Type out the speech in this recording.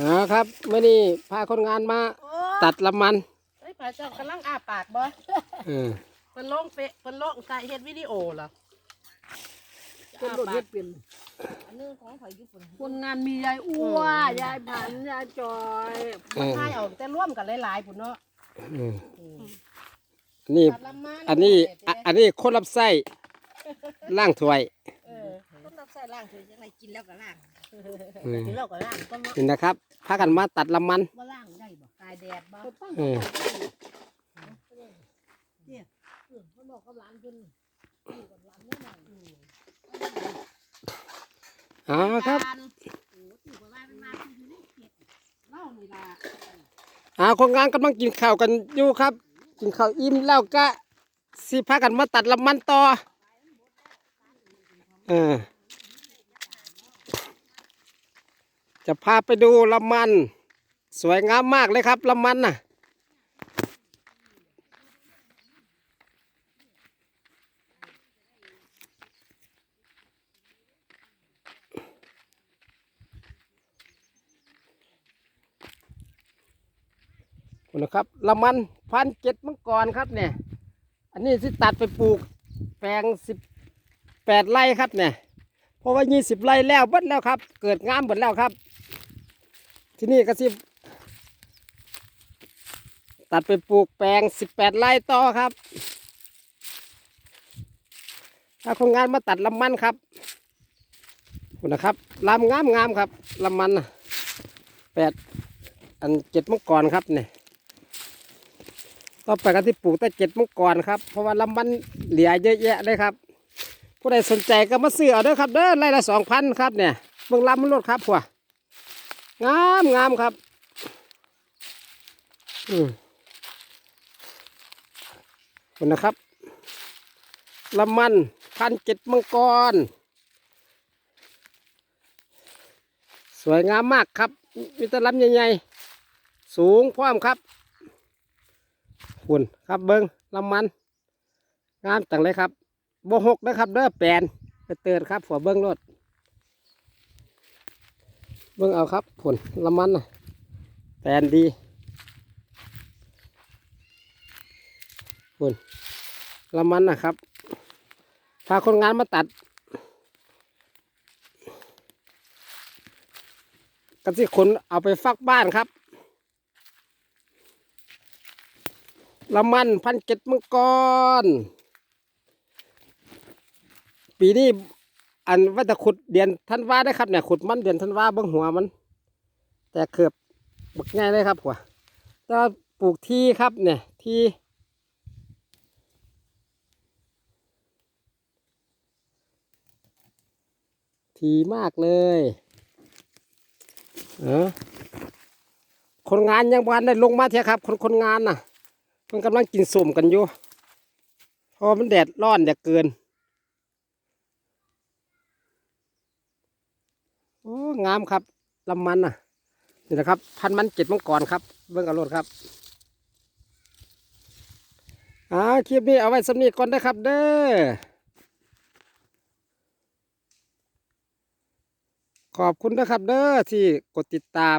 อ๋อครับเมื่อนี้พาคนงานมาโอ้ตัดลำมันเฮ้ยพระเจ้ากำลังอ้าปากบ่เออเพิ่นลงเฟะเพิ่นลงใส่เฮ็ดวิดีโอเหรอคนรถเฮ็ดเป็นอันนึงของข่อยอยู่พุ่นคนงานมียายอ้วยายผันยายจอยเออทายเอาแต่ร่วมกันหลายๆพุ่นเนาะเออนี่ ตัดลำมันอันนี้อะอันนี้คนรับไส้ล่างถ้วยเออต้นรับ ใส่ล่างคือจังไรกินแล้วก็ล่างเออกินแล้วก็ล้างก็เนาะนี่นะครับพากันมาตัดลำมัน บ่ล่างได้บ่ตายแดดบ่เออเขาบอกกับหลานเพิ่นอยู่กับหลานแน่นอนอ๋อครับการโอ้ถือว่ามันมาคืออยู่ในเขตเล่านี่ล่ะอ่าคนงานกำลังกินข้าวกันอยู่ครับ กินข้าวอิ่มแล้วก็สิพากันมาตัดลำมันต่อเออ จะพาไปดูลำมัน สวยงามมากเลยครับลำมันน่ะ นะครับละมันพันเจ็ดมังกรครับเนี่ย อันนี้ที่ตัดไปปลูกแปลงสิบแปดไร่ครับเนี่ย เพราะว่ายี่สิบไร่แล้วเบิดแล้วครับ เกิดงามเบิดแล้วครับ ที่นี่ก็สิตัดไปปลูกแปลงสิบแปดไร่ต่อครับ ถ้าคนงานมาตัดลำมันครับคุณนะครับลำงามงามๆครับลำมันแปดอันเจ็ดมงกรครับเนี่ยต่อไปกันที่ปลูกแต่เจ็ดมงกรครับ เพราะว่าลำมันเหลือเยอะแยะเลยครับ ผู้ใดสนใจก็มาซื้อเอาเด้อครับเด้อไร่ละสองพันครับเนี่ยเบิ่งลำมันลดครับผัว งามงามครับ อืมคุณนะครับลำมันพันเจ็ดมังกร สวยงามมากครับ มีแต่ลำใหญ่ๆ สูงพร้อมครับคุณครับเบิ้งลำมันงามจังเลยครับโบหกนะครับเด้อแปนไปเตือนครับหัวเบิ้งรถ เบิ้งเอาครับผลลำมันนะแปลนดีคุณลำมันนะครับ พาคนงานมาตัดกันสิคนเอาไปฟักบ้านครับละมันพันเจ็ดมังกร ปีนี้ อันว่าจะขุดเดือนธันวาได้ครับเนี่ยขุดมันเดือนธันวาเบิ้งหัวมัน แต่เกือบบักง่ายเลยครับหัวแต่ว่าปลูกที่ครับเนี่ยที่ ทีมากเลย เออคนงานยังบ้านได้ลงมาเถอะครับ คนคนงานน่ะ มันกำลังกินสมกันอยู่เพราะมันแดดร้อนแดดเกิน โอ้งามครับลำมันน่ะนี่นะครับ พันมันเจ็ดมังกรครับ เบิ้งเอารถครับอ่าคลิปนี้เอาไว้สำนีก่อนนะครับ เด้อขอบคุณนะครับ เด้อที่กดติดตาม